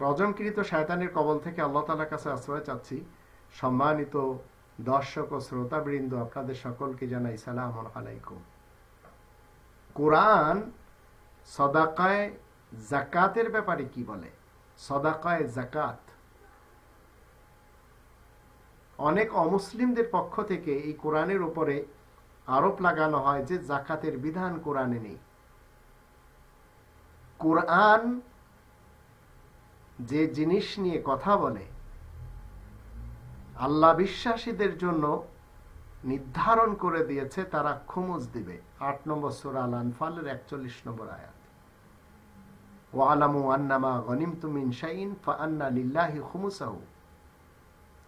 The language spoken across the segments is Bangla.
রজনকৃত শায়তানের কবল থেকে আল্লাহ তালার কাছে আশ্রয় চাচ্ছি। সম্মানিত দর্শক ও শ্রোতাবৃন্দ, আপনাদের সকলকে জানাই সালাম আলাইকুম। কোরআন সদাকায় জাকাতের ব্যাপারে কি বলে? সদাকায় জাকাত অনেক অমুসলিমদের পক্ষ থেকে এই কোরআনের উপরে আরোপ লাগানো হয় যে জাকাতের বিধান কোরআনে নেই। কোরআন যে জিনিস নিয়ে কথা বলে, আল্লাহ বিশ্বাসীদের জন্য নির্ধারণ করে দিয়েছে, তারা খুমুজ দিবে। আট নম্বর সুরাল আনফালের একচল্লিশ নম্বর আয়াত। ওয়ালামু আন্নামা গনিম তুমিন শাইন ফা আন্না লিল্লাহি খুমুসাহু।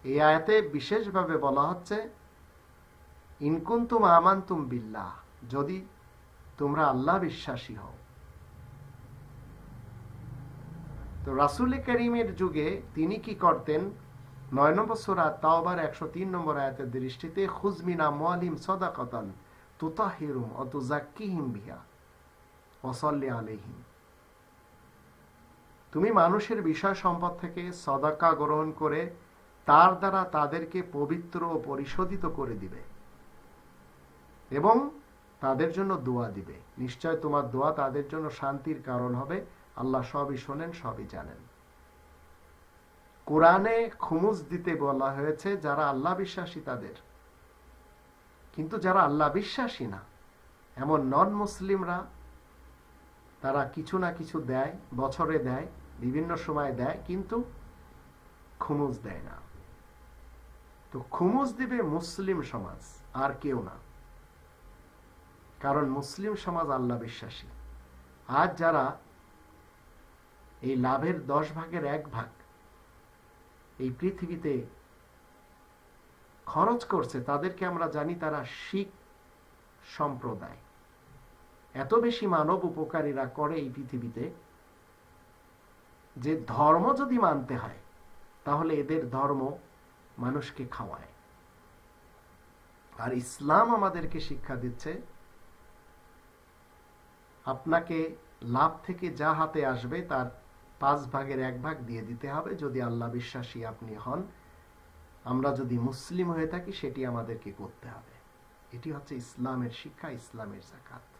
এই আয়াতে বিশেষভাবে বলা হচ্ছে ইনকুন্তুম আমান্তুম বিল্লাহ, যদি তোমরা আল্লাহ বিশ্বাসী হও। তো রাসুল করিমের যুগে তিনি কি করতেন? নয় নম্বর সোরা তাওবার একশো তিন নম্বর আয়াতের দৃষ্টিতে খুজমিনা মোয়ালিম সদাকতন তুতাহিরুম অতুজাক্কিহিম বিহা ওসল্লি আলহিম তুমি মানুষের বিষয় সম্পদ থেকে সদাকা গ্রহণ করে তার দ্বারা তাদেরকে পবিত্র ও পরিশোধিত করে দিবে এবং তাদের জন্য দোয়া দিবে। নিশ্চয় তোমার দোয়া তাদের জন্য শান্তির কারণ হবে। আল্লাহ সবই শোনেন, সবই জানেন। কোরআনে খুমুজ দিতে বলা হয়েছে, যারা আল্লাহ বিশ্বাসী তাদের। কিন্তু যারা আল্লাহ বিশ্বাসী না, এমন নন মুসলিমরা তারা কিছু না কিছু দেয়, বছরে দেয়, বিভিন্ন সময় দেয়, কিন্তু খুমুজ দেয় না। তো খুমুজ দিবে মুসলিম সমাজ, আর কেউ না। কারণ মুসলিম সমাজ আল্লাহ বিশ্বাসী। আজ যারা এই লাভের দশ ভাগের এক ভাগ এই পৃথিবীতে খরচ করছে, তাদেরকে আমরা জানি তারা শিখ সম্প্রদায়। এত বেশি মানব উপকারীরা করে এই পৃথিবীতে যে ধর্ম যদি মানতে হয়, তাহলে এদের ধর্ম মানুষকে খাওয়ায়। আর ইসলাম আমাদেরকে শিক্ষা দিচ্ছে, আপনাকে লাভ থেকে যা হাতে আসবে তার পাঁচ ভাগের এক ভাগ দিয়ে দিতে হবে। যদি আল্লাহ বিশ্বাসী আপনি হন, আমরা যদি মুসলিম হয়ে থাকি, সেটি আমাদেরকে করতে হবে। এটি হচ্ছে ইসলামের শিক্ষা, ইসলামের জাকাত।